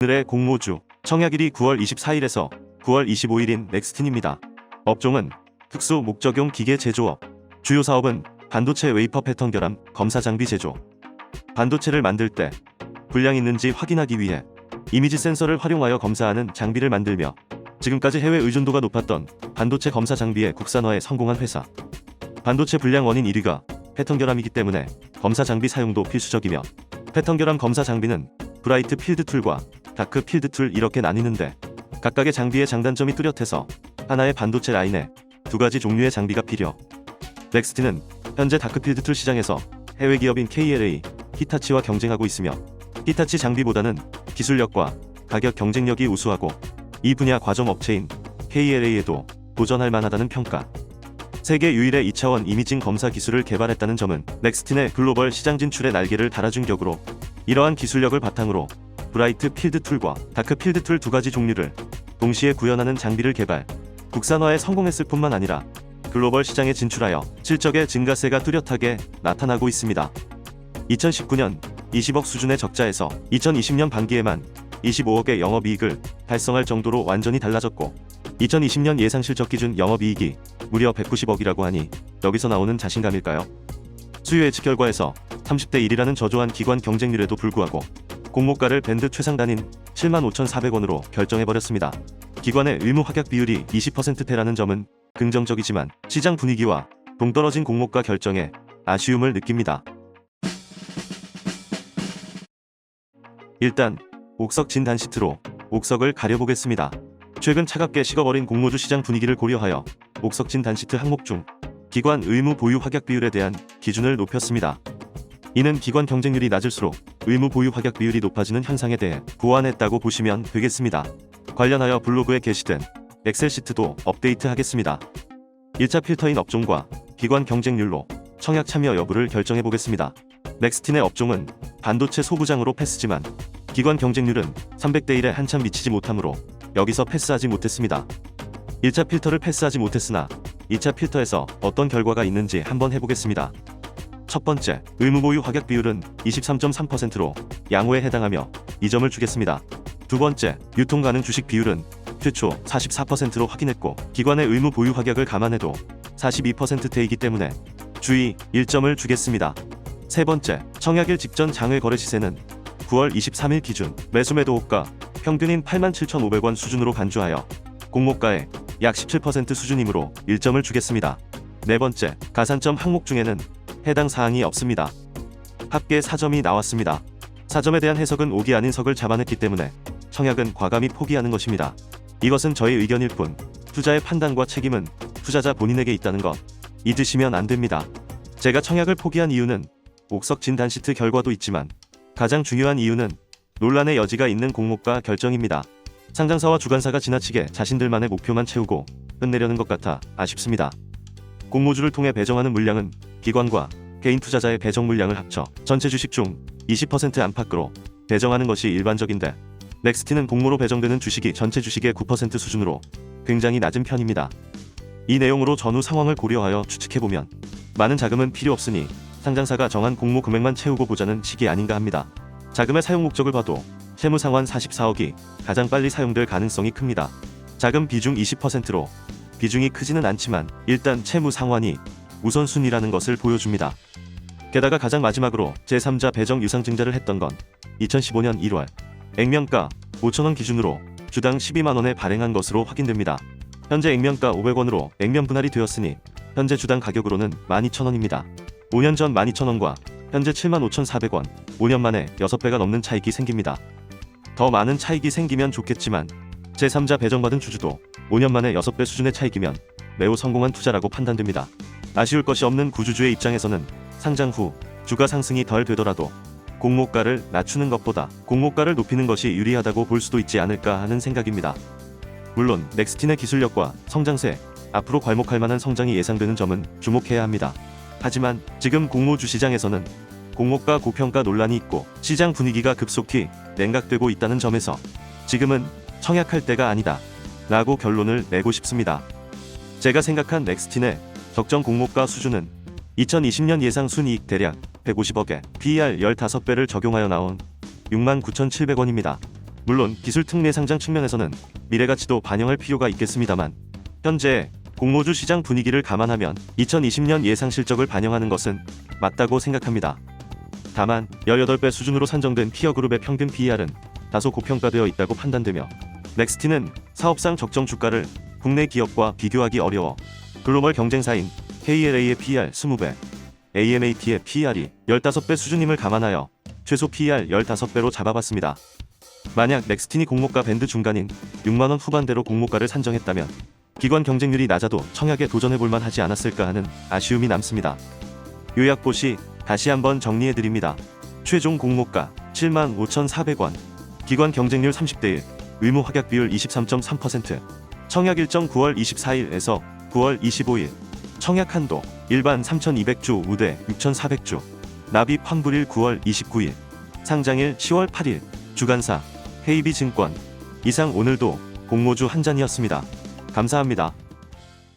오늘의 공모주 청약일이 9월 24일에서 9월 25일인 넥스틴입니다. 업종은 특수 목적용 기계 제조업. 주요 사업은 반도체 웨이퍼 패턴 결함 검사 장비 제조. 반도체를 만들 때 불량 있는지 확인하기 위해 이미지 센서를 활용하여 검사하는 장비를 만들며 지금까지 해외 의존도가 높았던 반도체 검사 장비의 국산화에 성공한 회사. 반도체 불량 원인 1위가 패턴 결함이기 때문에 검사 장비 사용도 필수적이며 패턴 결함 검사 장비는 브라이트 필드 툴과 다크 필드 툴 이렇게 나뉘는데 각각의 장비의 장단점이 뚜렷해서 하나의 반도체 라인에 두 가지 종류의 장비가 필요. 넥스트는 현재 다크 필드 툴 시장에서 해외 기업인 KLA, 히타치와 경쟁하고 있으며 히타치 장비보다는 기술력과 가격 경쟁력이 우수하고 이 분야 과점 업체인 KLA에도 도전할 만하다는 평가. 세계 유일의 2차원 이미징 검사 기술을 개발했다는 점은 넥스틴의 글로벌 시장 진출에 날개를 달아준 격으로 이러한 기술력을 바탕으로 브라이트 필드 툴과 다크 필드 툴 두 가지 종류를 동시에 구현하는 장비를 개발, 국산화에 성공했을 뿐만 아니라 글로벌 시장에 진출하여 실적의 증가세가 뚜렷하게 나타나고 있습니다. 2019년 20억 수준의 적자에서 2020년 반기에만 25억의 영업이익을 달성할 정도로 완전히 달라졌고 2020년 예상 실적 기준 영업이익이 무려 190억이라고 하니 여기서 나오는 자신감일까요? 수요 예측 결과에서 30대 1이라는 저조한 기관 경쟁률에도 불구하고 공모가를 밴드 최상단인 75,400원으로 결정해버렸습니다. 기관의 의무 확약 비율이 20%대라는 점은 긍정적이지만 시장 분위기와 동떨어진 공모가 결정에 아쉬움을 느낍니다. 일단 옥석 진단 시트로 옥석을 가려보겠습니다. 최근 차갑게 식어버린 공모주 시장 분위기를 고려하여 옥석 진단 시트 항목 중 기관 의무 보유 확약 비율에 대한 기준을 높였습니다. 이는 기관 경쟁률이 낮을수록 의무 보유 확약 비율이 높아지는 현상에 대해 고안했다고 보시면 되겠습니다. 관련하여 블로그에 게시된 엑셀 시트도 업데이트하겠습니다. 1차 필터인 업종과 기관 경쟁률로 청약 참여 여부를 결정해 보겠습니다. 넥스틴의 업종은 반도체 소부장으로 패스지만 기관 경쟁률은 300대 1에 한참 미치지 못하므로 여기서 패스하지 못했습니다. 1차 필터를 패스하지 못했으나 2차 필터에서 어떤 결과가 있는지 한번 해보겠습니다. 첫 번째, 의무 보유 확약 비율은 23.3%로 양호에 해당하며 2점을 주겠습니다. 두 번째, 유통 가능 주식 비율은 최초 44%로 확인했고 기관의 의무 보유 확약을 감안해도 42%대이기 때문에 주의 1점을 주겠습니다. 세 번째, 청약일 직전 장외 거래 시세는 9월 23일 기준 매수 매도 호가 평균인 87,500원 수준으로 간주하여 공모가의 약 17% 수준이므로 1점을 주겠습니다. 네 번째, 가산점 항목 중에는 해당 사항이 없습니다. 합계 4점이 나왔습니다. 4점에 대한 해석은 옥이 아닌 석을 잡아냈기 때문에 청약은 과감히 포기하는 것입니다. 이것은 저의 의견일 뿐 투자의 판단과 책임은 투자자 본인에게 있다는 것 잊으시면 안 됩니다. 제가 청약을 포기한 이유는 옥석 진단 시트 결과도 있지만 가장 중요한 이유는 논란의 여지가 있는 공모가 결정입니다. 상장사와 주관사가 지나치게 자신들만의 목표만 채우고 끝내려는 것 같아 아쉽습니다. 공모주를 통해 배정하는 물량은 기관과 개인 투자자의 배정 물량을 합쳐 전체 주식 중 20% 안팎으로 배정하는 것이 일반적인데 넥스티는 공모로 배정되는 주식이 전체 주식의 9% 수준으로 굉장히 낮은 편입니다. 이 내용으로 전후 상황을 고려하여 추측해보면 많은 자금은 필요 없으니 상장사가 정한 공모 금액만 채우고 보자는 식이 아닌가 합니다. 자금의 사용 목적을 봐도 채무 상환 44억이 가장 빨리 사용될 가능성이 큽니다. 자금 비중 20%로 비중이 크지는 않지만 일단 채무 상환이 우선순위라는 것을 보여줍니다. 게다가 가장 마지막으로 제3자 배정 유상증자를 했던 건 2015년 1월 액면가 5천원 기준으로 주당 12만원에 발행한 것으로 확인됩니다. 현재 액면가 500원으로 액면 분할이 되었으니 현재 주당 가격으로는 12,000원입니다. 5년 전 12,000원과 현재 75,400원, 5년 만에 6배가 넘는 차익이 생깁니다. 더 많은 차익이 생기면 좋겠지만 제3자 배정받은 주주도 5년 만에 6배 수준의 차익이면 매우 성공한 투자라고 판단됩니다. 아쉬울 것이 없는 구주주의 입장에서는 상장 후 주가 상승이 덜 되더라도 공모가를 낮추는 것보다 공모가를 높이는 것이 유리하다고 볼 수도 있지 않을까 하는 생각입니다. 물론 넥스틴의 기술력과 성장세, 앞으로 괄목할 만한 성장이 예상되는 점은 주목해야 합니다. 하지만 지금 공모주 시장에서는 공모가 고평가 논란이 있고 시장 분위기가 급속히 냉각되고 있다는 점에서 지금은 청약할 때가 아니다. 라고 결론을 내고 싶습니다. 제가 생각한 넥스틴의 적정 공모가 수준은 2020년 예상 순이익 대략 150억에 PER 15배를 적용하여 나온 69,700원입니다. 물론 기술 특례 상장 측면에서는 미래 가치도 반영할 필요가 있겠습니다만 현재 공모주 시장 분위기를 감안하면 2020년 예상 실적을 반영하는 것은 맞다고 생각합니다. 다만 18배 수준으로 산정된 피어 그룹의 평균 PER은 다소 고평가되어 있다고 판단되며 넥스티는 사업상 적정 주가를 국내 기업과 비교하기 어려워 글로벌 경쟁사인 KLA의 PER 20배, AMAT의 PER이 15배 수준임을 감안하여 최소 PER 15배로 잡아봤습니다. 만약 넥스틴이 공모가 밴드 중간인 6만원 후반대로 공모가를 산정했다면 기관 경쟁률이 낮아도 청약에 도전해볼 만 하지 않았을까 하는 아쉬움이 남습니다. 요약보시 다시 한번 정리해드립니다. 최종 공모가 7만 5,400원, 기관 경쟁률 30대 1, 의무 확약 비율 23.3%, 청약 일정 9월 24일에서 9월 25일, 청약 한도 일반 3,200주 우대 6,400주, 납입 환불일 9월 29일, 상장일 10월 8일, 주간사 KB증권 이상 오늘도 공모주 한 잔이었습니다. 감사합니다.